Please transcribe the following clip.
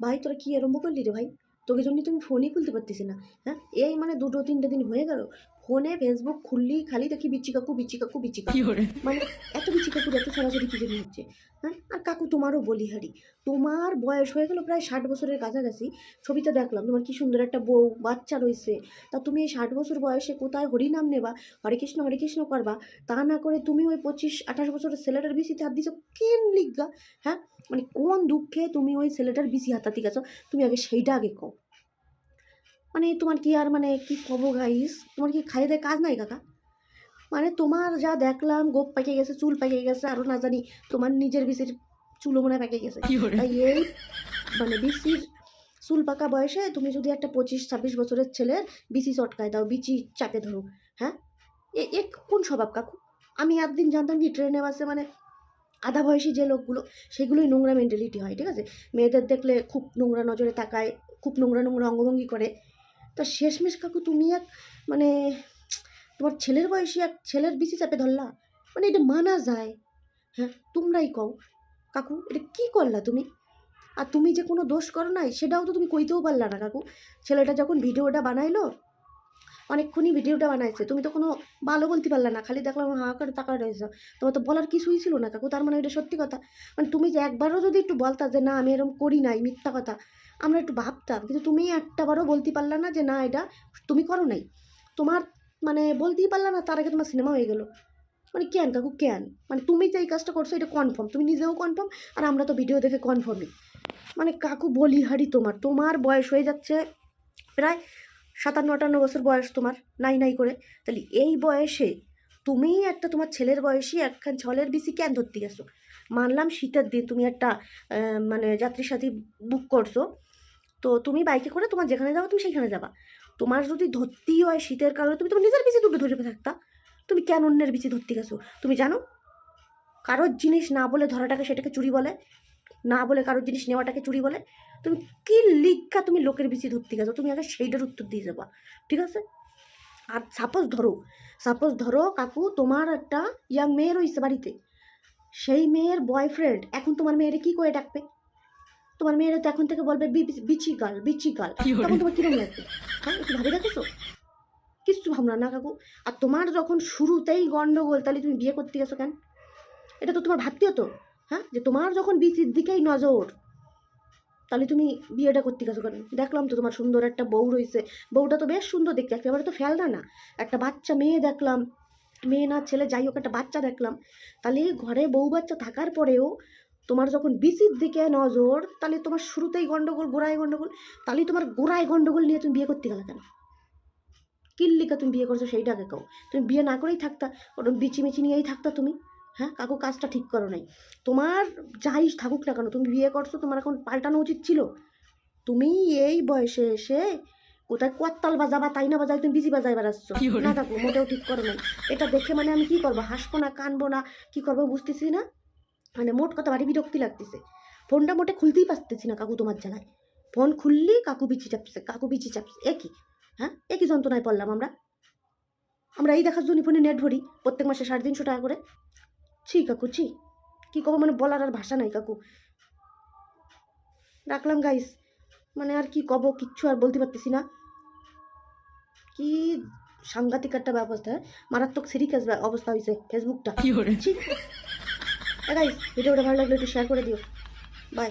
ভাই, তোরা কী আরম্ভ করলি রে ভাই? তোকে জন্য তুমি ফোনই খুলতে পারতিস না হ্যাঁ? এই মানে দুটো তিনটে দিন হয়ে গেল ফোনে ফেসবুক খুললি খালি দেখি বিচি কাকু বিচি কাকু বিচি কাকু। মানে এত বিচি কাকুর এত সরাসরি কি জন্য হচ্ছে? হ্যাঁ? আর কাকু তোমারও বলিহারি। তোমার বয়স হয়ে গেল প্রায় ষাট বছরের কাছাকাছি। ছবিতে দেখলাম তোমার কি সুন্দর একটা বউ বাচ্চা রয়েছে। তা তুমি এই ষাট বছর বয়সে কোথায় হরিনাম নেবা? হরে কৃষ্ণ হরে কৃষ্ণ করবা। তা না করে তুমি ওই পঁচিশ আঠাশ বছরের ছেলেটার বিসিতে হাত দিছো কেন লিগা হ্যাঁ? মানে কোন দুঃখে তুমি ওই ছেলেটার বিসি হাতাতে গেছো তুমি আগে সেইটা আগে কও। মানে তোমার কি আর মানে কি কব গাইস তোমার কি খাইয়ে দেয় কাজ নাই কাকা? মানে তোমার যা দেখলাম গোপ পাকে গেছে চুল পাকে গেছে আরও না জানি তোমার নিজের বিসির চুলও মনে পেকে গেছে। তাই এই মানে বিসির চুল পাকা বয়সে তুমি যদি একটা পঁচিশ ছাব্বিশ বছরের ছেলের বিচি চটকায় দাও বিচি চাপে ধরো হ্যাঁ? এ এ কোন স্বভাব কাকু? আমি একদিন জানতাম কি ট্রেনে বাসে মানে আধা বয়সী যে লোকগুলো সেগুলোই নোংরা মেন্টালিটি হয় ঠিক আছে? মেয়েদের দেখলে খুব নোংরা নজরে তাকায় খুব নোংরা নোংরা অঙ্গভঙ্গি করে তা শেষমেশ কাকু তুমি এক মানে তোমার ছেলের বয়সী এক ছেলের বিসি চাপে ধরলা? মানে এটা মানা যায়। হ্যাঁ তোমরাই কও। কাকু, এটা কি করলা তুমি? আর তুমি যে কোনো দোষ করো নাই, সেটাও তো তুমি কইতেও পারলা না কাকু। ছেলেটা যখন ভিডিওটা বানাইলো অনেকক্ষণই ভিডিওটা বানাইছে। তুমি তো কোনো ভালো বলতে পারলে না, খালি দেখলাম হা করে তাকা রয়েছে। তোমার তো বলার কিছুই ছিল না কাকু, তার মানে এটা সত্যি কথা। মানে তুমি যে একবারও যদি একটু বলতা যে না, আমি এরকম করি নাই, মিথ্যা কথা, আমরা একটু ভাবতাম। কিন্তু তুমি একটাবারও বলতে পারলে না যে না, এটা তুমি করো নাই। তোমার মানে বলতেই পারলা না, তার আগে তোমার সিনেমা হয়ে গেলো। মানে কেন কাকু, কেন? মানে তুমি যে এই কাজটা করছ, এটা কনফার্ম তুমি নিজেও কনফার্ম আর আমরা তো ভিডিও দেখে কনফার্মই মানে কাকু বলিহারি তোমার তোমার বয়স হয়ে যাচ্ছে প্রায় সাতান্ন আটান্ন বছর বয়স তোমার, নাই নাই করে। তাহলে এই বয়সে তুমি একটা তোমার ছেলের বয়সী একখান ছলের বিসি কেন ধরতে গেছো? মানলাম শীতের দিন তুমি একটা মানে যাত্রী সাথী বুক করছ, তো তুমি বাইকে করে তোমার যেখানে যাব তুমি সেখানে যাবা। তোমার যদি ধরতেই হয় শীতের কারণে, তুমি তোমার নিজের বিচি দুটো ধরে থাকতা। তুমি কেন অন্যের বিচি ধরতে গেছো? তুমি জানো? কারোর জিনিস না বলে ধরাটাকে সেটাকে চুরি বলে। না বলে কারোর জিনিস নেওয়াটাকে চুরি বলে? তুমি কি লিখা তুমি লোকের বেশি ধরতে গেছো? তুমি আগে সেইটার উত্তর দিয়ে যাবা ঠিক আছে? আর সাপোজ ধরো সাপোজ ধরো কাকু তোমার একটা ইয়াং মেয়ে রয়েছে বাড়িতে সেই মেয়ের বয়ফ্রেন্ড এখন তোমার মেয়েরে কি করে ডাকবে? তোমার মেয়েরা তো এখন থেকে বলবে বিচি গাল বিচি গাল তখন তোমার কিরম লাগবে হ্যাঁ একটু ভাবে দেখেছ? কিচ্ছু ভাবনা না কাকু। আর তোমার যখন শুরুতেই গন্ডগোল তাহলে তুমি বিয়ে করতে গেছো কেন? এটা তো তোমার ভাবতে হতো হ্যাঁ? যে তোমার যখন বিচির দিকেই নজর, তাহলে তুমি বিয়েটা করতে গেছো কেন? দেখলাম তো তোমার সুন্দর একটা বউ রয়েছে। বউটা তো বেশ সুন্দর দেখতে, একেবারে তো ফেলনা না। একটা বাচ্চা মেয়ে দেখলাম, মেয়ে না ছেলে, যাই হোক, একটা বাচ্চা দেখলাম। তাহলে ঘরে বউ বাচ্চা থাকার পরেও তোমার যখন বিচির দিকে নজর, তাহলে তোমার শুরুতেই গণ্ডগোল গোড়ায় গন্ডগোল, তাহলে তোমার গোড়ায় গণ্ডগোল নিয়ে তুমি বিয়ে করতে গেলে কেন? কিল্লিকা তুমি বিয়ে করছ সেইটা আগে কাও। তুমি বিয়ে না করেই থাকতা ওরকম বিচি মিচি নিয়েই থাকতা তুমি। হ্যাঁ? কাকু কাজটা ঠিক করো নাই। তোমার যাই থাকুক না কেন তুমি বিয়ে করছ তোমার এখন পাল্টানো উচিত ছিল। তুমি এই বয়সে এসে কোথায় কোয়াত্তাল বাজাবা তাই না বাজায় তুমি বিজি বাজায় বেড়াচ্ছ? না কাকু মোটেও ঠিক করো নাই। এটা দেখে মানে আমি কি করব? হাসবো না কানবো না কি করব বুঝতেছি না? মানে মোট কথা বাড়ি বিরক্তি লাগতেছে। ফোনটা মোটে খুলতেই পারতেছি না কাকু তোমার জ্বালায়। ফোন খুললি কাকু বিচি চাপছে কাকু বিচি চাপছে। একই হ্যাঁ? একই যন্ত্রণায় পড়লাম আমরা? আমরা এই দেখার জন্য ফোনে নেট ভরি প্রত্যেক মাসে সাড়ে তিনশো টাকা করে। ছি কাকু ছি কী করব? মানে বলার আর ভাষা নাই কাকু। রাখলাম গাইস মানে আর কি কব কিচ্ছু আর বলতে পারতেছি না। কি সাংঘাতিক একটা ব্যবস্থা হ্যাঁ? মারাত্মক সিরিকাস অবস্থা হয়েছে ফেসবুকটা গাইস ভিডিওটা ভালো লাগলে একটু শেয়ার করে দিও। বাই